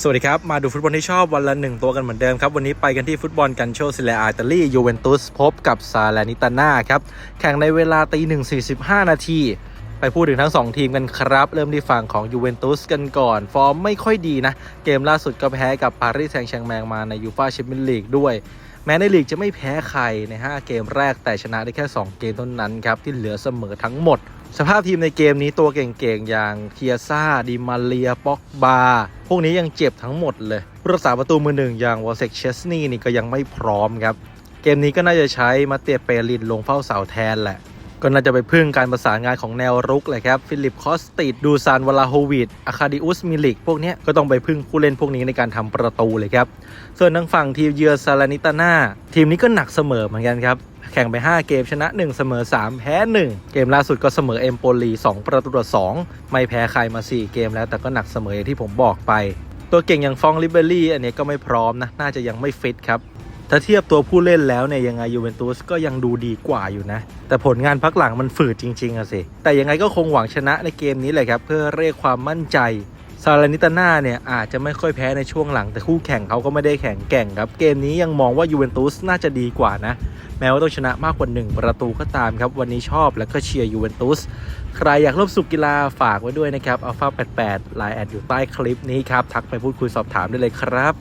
สวัสดีครับ มาดูฟุตบอลที่ชอบวันละหนึ่งตัวกันเหมือนเดิมครับ วันนี้ไปกันที่ฟุตบอลกันโชซิเลอาอิตาลียูเวนตุสพบกับซาลนิตาน่าครับ แข่งในเวลาตีหนึ่งสี่สิบห้านาที ไปพูดถึงทั้ง 2 ทีมกันครับ เริ่มที่ฝั่งของยูเวนตุสกันก่อน ฟอร์มไม่ค่อยดีนะ เกมล่าสุดก็แพ้กับปารีสแซงต์แชร์แมงมาในยูฟาแชมเปี้ยนลีกด้วยแม้ในลีกจะไม่แพ้ใครใน 5 เกมแรกแต่ชนะได้แค่ 2 เกมเท่านั้นครับ ที่เหลือเสมอทั้งหมด สภาพทีมในเกมนี้ตัวเก่งๆ อย่างเทียซ่าดิมาเลียป็อกบา พวกนี้ยังเจ็บทั้งหมดเลยผู้รักษาประตูมือหนึ่งอย่างวอลเซกเชสนี่นี่ก็ยังไม่พร้อมครับ เกมนี้ก็น่าจะใช้มาเตียเปรินลงเฝ้าเสาแทนแหละ ก็น่าจะไปพึ่งการประสานงานของแนวรุกเลยครับ ฟิลิปคอสติดดูซานวลาโฮวิดอาคาดิอุสมิลิก พวกนี้ก็ต้องไปพึ่งผู้เล่นพวกนี้ในการทำประตูเลยครับ ส่วนทางฝั่งทีมเยือซาลานิตาน่าทีมนี้ก็หนักเสมอเหมือนกันครับ แข่งไป 5 เกมชนะ 1 เสมอ 3 แพ้ 1 เกมล่าสุดก็เสมอเอมโปลี 2 ประตูต่อ2ไม่แพ้ใครมา 4 เกมแล้วแต่ก็หนักเสมออย่างที่ผมบอกไป ตัวเก่งอย่างฟองลิเบอรี่อันนี้ก็ไม่พร้อมนะ น่าจะยังไม่ฟิตครับถ้าเทียบตัวผู้เล่นแล้วเนี่ยยังไงยูเวนตุสก็ยังดูดีกว่าอยู่นะ แต่ผลงานพักหลังมันฝืดจริงๆอะสิ แต่ยังไงก็คงหวังชนะในเกมนี้แหละครับ เพื่อเรียกความมั่นใจซาลานิตาน่าเนี่ยอาจจะไม่ค่อยแพ้ในช่วงหลัง แต่คู่แข่งเขาก็ไม่ได้แข่งแก่งครับ เกมนี้ยังมองว่ายูเวนตุสน่าจะดีกว่านะ แม้ว่าต้องชนะมากกว่า 1 ประตูก็ตามครับ วันนี้ชอบและก็เชียร์ยูเวนตุส ใครอยากร่วมสุขกีฬาฝากไว้ด้วยนะครับอัลฟา88ไลน์แอดอยู่ใต้คลิปนี้ครับ ทักไปพูดคุยสอบถามได้เลยครับ